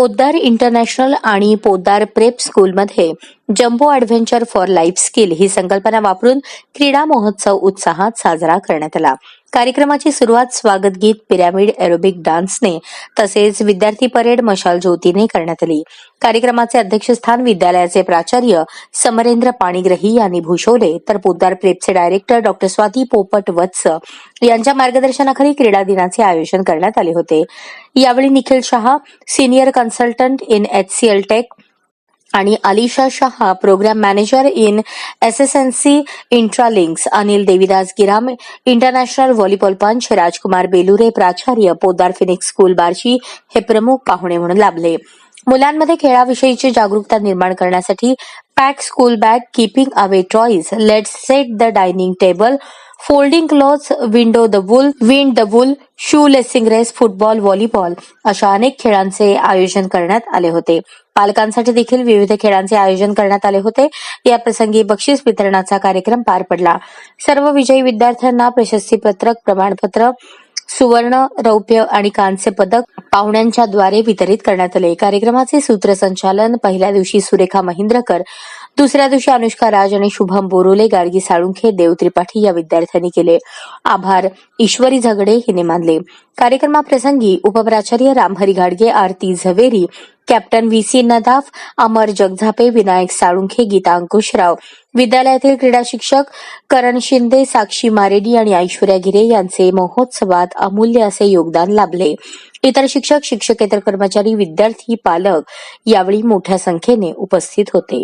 Poddar international आणि Poddar prep स्कूलमध्ये jumbo adventure for life skill ही संकल्पना वापरून क्रीडा महोत्सव उत्साहात साजरा करण्यात आला. कार्यक्रमाची सुरुवात स्वागत गीत पिरॅमिड एरोबिक डान्सने तसेच विद्यार्थी परेड मशाल ज्योतीने करण्यात आली. कार्यक्रमाचे अध्यक्षस्थान विद्यालयाचे प्राचार्य समरेंद्र पाणीग्रही यांनी भूषवले. तर पोद्दार प्रेपचे डायरेक्टर डॉक्टर स्वाती पोपट वत्स यांच्या मार्गदर्शनाखाली क्रीडा दिनाचे आयोजन करण्यात आले होते. यावेळी Nikhil Shah senior consultant in H C L tech आणि Alisha Shah programme manager in S S N C Intralinks Anil Devidas Giram international volleyball पंच राजकुमार बेलुरे प्राचार्य पोदार फिनिक्स स्कूल बार्शी हे प्रमुख पाहुणे म्हणून लाभले. मुलांमध्ये खेळाविषयीची जागरूकता निर्माण करण्यासाठी pack school bag keeping away toys let's set the dining table folding clothes window the wool wind the wool shoe lacing race football volleyball अशा अनेक खेळांचे आयोजन करण्यात आले होते. पालकांसाठी देखील विविध खेळांचे आयोजन करण्यात आले होते. या प्रसंगी बक्षीस वितरणाचा कार्यक्रम पार पडला. सर्व विजयी विद्यार्थ्यांना प्रशस्तीपत्रक प्रमाणपत्र सुवर्ण रौप्य आणि कांस्य पदक पाहुण्यांच्या द्वारे वितरित करण्यात आले. कार्यक्रमाचे सूत्रसंचालन पहिल्या दिवशी सुरेखा महिंद्रकर दुसऱ्या दिवशी अनुष्का राज आणि शुभम बोरोले गार्गी साळुंखे देव त्रिपाठी या विद्यार्थ्यांनी केले. आभार. ईश्वरी झगडे हिने मानले. कार्यक्रमाप्रसंगी उपप्राचार्य रामहरी घाडगे Aarti Zaveri captain V C Nadaf Amar Jagzape Vinayak Salunkhe Geeta Ankushrao विद्यालयातील क्रीडा शिक्षक करण शिंदे साक्षी मारेडी आणि ऐश्वर्या गिरे यांचे महोत्सवात अमूल्य असे योगदान लाभले. इतर शिक्षक शिक्षकेतर कर्मचारी विद्यार्थी पालक यावेळी मोठ्या संख्येने उपस्थित होते.